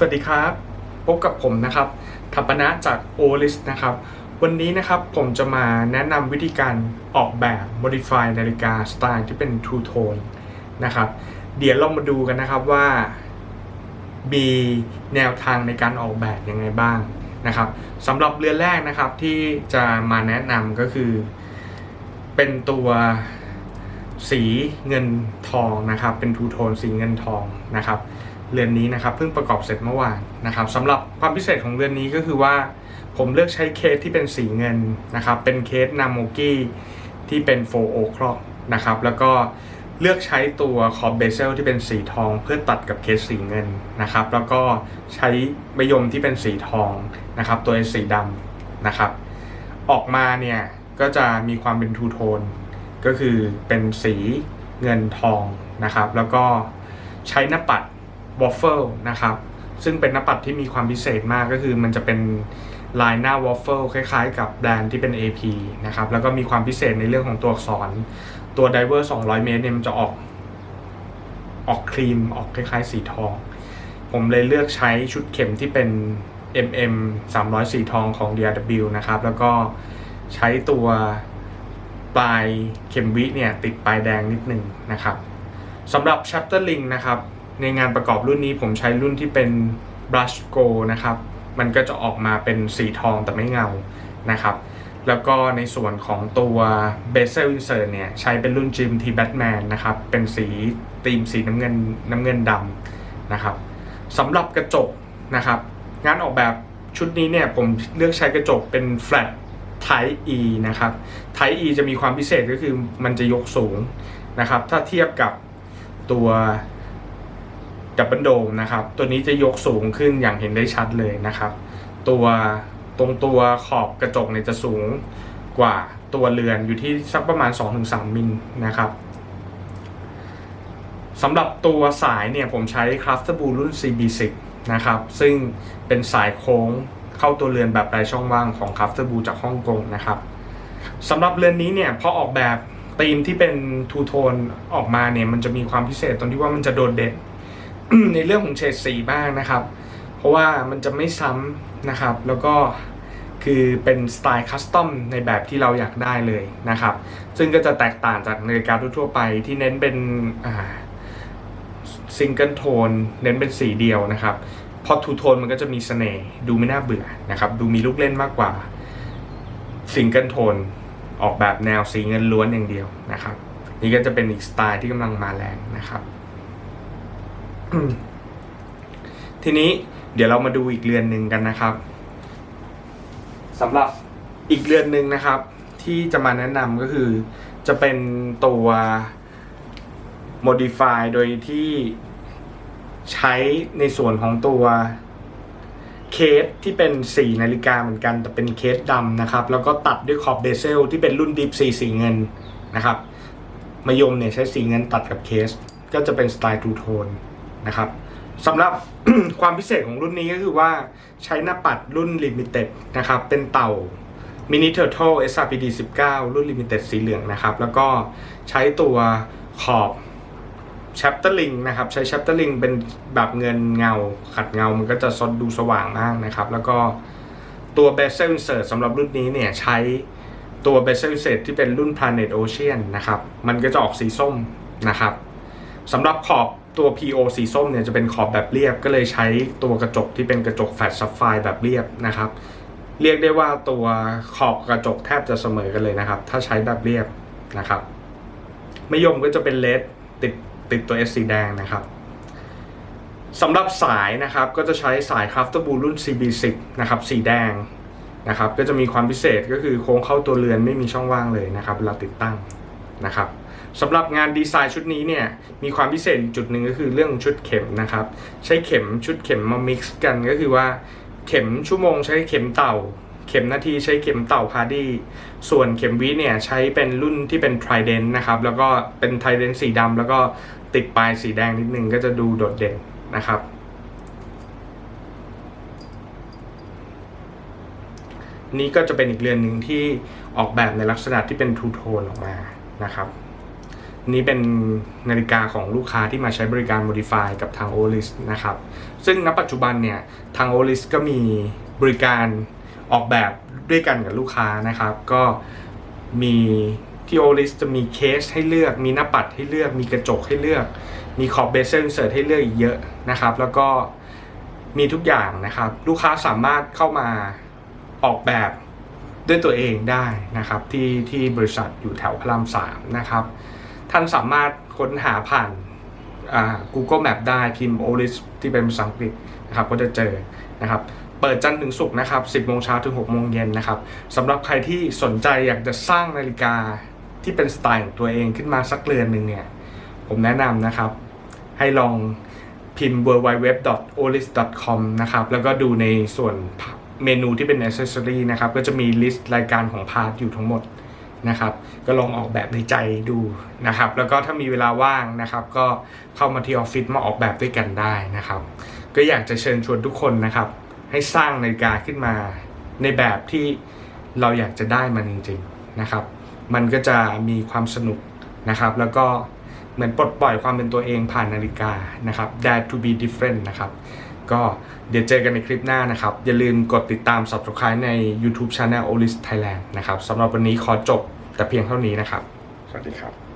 สวัสดีครับ พบกับผมนะครับทัปนะจาก o l i s นะครับ วันนี้นะครับผมจะมาแนะนำวิธีการออกแบบ modify นาฬิกาสไตล์ที่เป็น True Tone นะครับ เดี๋ยวเรามาดูกันนะครับว่า มีแนวทางในการออกแบบยังไงบ้างนะครับสำหรับเรือนแรกนะครับที่จะมาแนะนำก็คือ เป็นตัวสีเงินทองนะครับ เป็นทูโทนสีเงินทองนะครับ เรือนนี้นะครับเพิ่งประกอบเสร็จเมื่อวานนะครับสำหรับความพิเศษของเรือนนี้ก็คือว่า ผมเลือกใช้เคสที่เป็นสีเงินนะครับเป็นเคสนาโมกี้ที่เป็นโฟโอครอนะครับแล้วก็เลือกใช้ตัวขอบเบเซลที่เป็นสีทองเพื่อตัดกับเคสสีเงินนะครับ แล้วก็ใช้มะยมที่เป็นสีทองนะครับ ตัวสีดำนะครับ ออกมาเนี่ยก็จะมีความเป็นทูโทนก็คือเป็นสีเงินทองนะครับ แล้วก็ใช้หน้าปัด วอฟเฟิลนะครับ ซึ่งเป็นน้าปัดที่มีความพิเศษมากก็คือมันจะเป็นลายหน้าวอฟเฟิลคล้ายๆ กับแบรนด์ที่เป็น AP นะครับ แล้วก็มีความพิเศษในเรื่องของตัวอักษร ตัวไดเวอร์200 เมตรเนี่ยมันจะออก ออกครีมออกคล้ายๆ สีทอง ผมเลยเลือกใช้ชุดเข็มที่เป็น MM 300สีทองของ DRW นะครับ แล้วก็ใช้ตัวปลายเข็มวิเนี่ยติดปลายแดงนิดนึงนะครับสำหรับ Chapter Ring นะครับ ในงานประกอบรุ่นนี้ผมใช้รุ่นที่เป็น Brush Go นะครับ มันก็จะออกมาเป็นสีทองแต่ไม่เงานะครับ แล้วก็ในส่วนของตัว Bezel Insert เนี่ย ใช้เป็นรุ่น GMT Batman นะครับ เป็นสีตีมสีน้ำเงินน้ำเงินดำนะครับสำหรับกระจกนะครับ งานออกแบบชุดนี้เนี่ยผมเลือกใช้กระจกเป็น flat Type E นะครับ Type E จะมีความพิเศษก็คือมันจะยกสูงนะครับ ถ้าเทียบกับตัว ดับเบิลโดมนะครับ ตัวนี้จะยกสูงขึ้นอย่างเห็นได้ชัดเลยนะครับ ตัวตรงตัวขอบกระจกเนี่ยจะสูงกว่าตัวเรือนอยู่ที่สักประมาณ 2-3 มิลนะครับสำหรับตัวสายเนี่ยผมใช้ Craftable รุ่น CB10 นะครับ ซึ่งเป็นสายโค้งเข้าตัวเรือนแบบไร้ช่องว่างของ Craftable จากฮ่องกงนะครับสำหรับเรือนนี้เนี่ยพอออกแบบธีมที่เป็นทูโทนออกมาเนี่ยมันจะมีความพิเศษตรงที่ว่ามันจะโดดเด่น ในเรื่องของเฉดสีบ้างนะครับ เพราะว่ามันจะไม่ซ้ำนะครับ แล้วก็คือเป็นสไตล์คัสตอมในแบบที่เราอยากได้เลยนะครับ ซึ่งก็จะแตกต่างจากนาฬิกาทั่วไปที่เน้นเป็นซิงเกิลโทนเน้นเป็นสีเดียวนะครับพอทูโทนมันก็จะมีเสน่ห์ดูไม่น่าเบื่อนะครับ ดูมีลูกเล่นมากกว่าซิงเกิลโทนออกแบบแนวสีเงินล้วนอย่างเดียวนะครับ นี่ก็จะเป็นอีกสไตล์ที่กำลังมาแรงนะครับ ทีนี้เดี๋ยวเรามาดูอีกเรือนหนึ่งกันนะครับสำหรับอีกเรือนหนึ่งนะครับ ที่จะมาแนะนำก็คือ จะเป็นตัว modify โดยที่ใช้ในส่วนของตัวเคสที่เป็นสีนาฬิกาเหมือนกัน แต่เป็นเคสดำนะครับ แล้วก็ตัดด้วยขอบเบเซลที่เป็นรุ่นดิฟสีสีเงินนะครับมายมเนี่ยใช้สีเงินตัดกับเคส ก็จะเป็นสไตล์ทูโทน นะครับสำหรับ ความพิเศษของรุ่นนี้ก็คือว่าใช้หน้าปัดรุ่น Limited นะครับเป็นเต่า Mini Turtle SRPD 19 รุ่น Limited สีเหลืองนะครับ แล้วก็ใช้ตัวขอบ Chapter Ring นะครับ ใช้ Chapter Ring เป็นแบบเงินเงา ขัดเงา มันก็จะสดดูสว่างมากนะครับ แล้วก็ตัว Bezel Insert สำหรับรุ่นนี้เนี่ยใช้ตัว Bezel Insert ที่เป็นรุ่น Planet Ocean นะครับ มันก็จะออกสีส้มนะครับสำหรับขอบ ตัว PO สีส้มเนี่ยจะเป็นขอบแบบเรียบ ก็เลยใช้ตัวกระจกที่เป็นกระจกแฟลชซับไฟแบบเรียบนะครับ เรียกได้ว่าตัวขอบกระจกแทบจะเสมอกันเลยนะครับ ถ้าใช้แบบเรียบนะครับไมะยมก็จะเป็นเลดติดติดตัว S สีแดงนะครับสำหรับสายนะครับก็จะใช้สาย Craftable รุ่น CB10 นะครับสีแดงนะครับก็จะมีความพิเศษก็คือโค้งเข้าตัวเรือนไม่มีช่องว่างเลยนะครับเวลาติดตั้งนะครับ สำหรับงานดีไซน์ชุดนี้เนี่ยมีความพิเศษจุดหนึ่งก็คือเรื่องชุดเข็มนะครับ ใช้เข็มชุดเข็มมา mix กันก็คือว่าเข็มชั่วโมงใช้เข็มเต่า เข็มนาทีใช้เข็มเต่าพาร์ดี้ส่วนเข็มวิเนี่ยใช้เป็นรุ่นที่เป็น Trident นะครับแล้วก็เป็น Trident สีดำแล้วก็ติดปลายสีแดงนิดนึงก็จะดูโดดเด่นนะครับนี่ก็จะเป็นอีกเรือนหนึ่งที่ออกแบบในลักษณะที่เป็นทูโทนออกมานะครับ นี้เป็นนาฬิกาของลูกค้าที่มาใช้บริการ Modify กับทาง Olis นะครับ ซึ่งณปัจจุบันเนี่ยทาง Olis ก็มีบริการออกแบบด้วยกันกับลูกค้านะครับ ก็มีที่ Olis จะมีเคสให้เลือก มีหน้าปัดให้เลือก มีกระจกให้เลือก มีขอบเบเซลเสิร์ตให้เลือกอีกเยอะนะครับ แล้วก็มีทุกอย่างนะครับ ลูกค้าสามารถเข้ามาออกแบบด้วยตัวเองได้นะครับ ที่ที่บริษัทอยู่แถวพระรามสามนะครับ ท่านสามารถค้นหาผ่านอ่า Google Map ได้พิมพ์ Olis ที่เป็นภาษาอังกฤษนะครับก็จะเจอนะครับเปิดจันทร์ถึงศุกร์นะครับ 10 โมงเช้าถึง 6 โมงเย็นนะครับสำหรับใครที่สนใจอยากจะสร้างนาฬิกาที่เป็นสไตล์ของตัวเองขึ้นมาสักเรือนหนึ่งเนี่ย ผมแนะนำนะครับ ให้ลองพิมพ์ www.olis.com นะครับ แล้วก็ดูในส่วนเมนูที่เป็น accessory นะครับ ก็จะมีลิสต์รายการของพาร์ทอยู่ทั้งหมด นะครับ ก็ลองออกแบบในใจดูนะครับ แล้วก็ถ้ามีเวลาว่างนะครับ ก็เข้ามาที่ออฟฟิศมาออกแบบด้วยกันได้นะครับ ก็อยากจะเชิญชวนทุกคนนะครับ ให้สร้างนาฬิกาขึ้นมาในแบบที่เราอยากจะได้มันจริงๆนะครับ มันก็จะมีความสนุกนะครับ แล้วก็เหมือนปลดปล่อยความเป็นตัวเองผ่านนาฬิกานะครับ Dare to be different นะครับ ก็เดี๋ยวเจอกันในคลิปหน้านะครับ อย่าลืมกดติดตาม subscribe ใน YouTube Channel Olis Thailand นะครับสำหรับวันนี้ขอจบแต่เพียงเท่านี้นะครับ สวัสดีครับ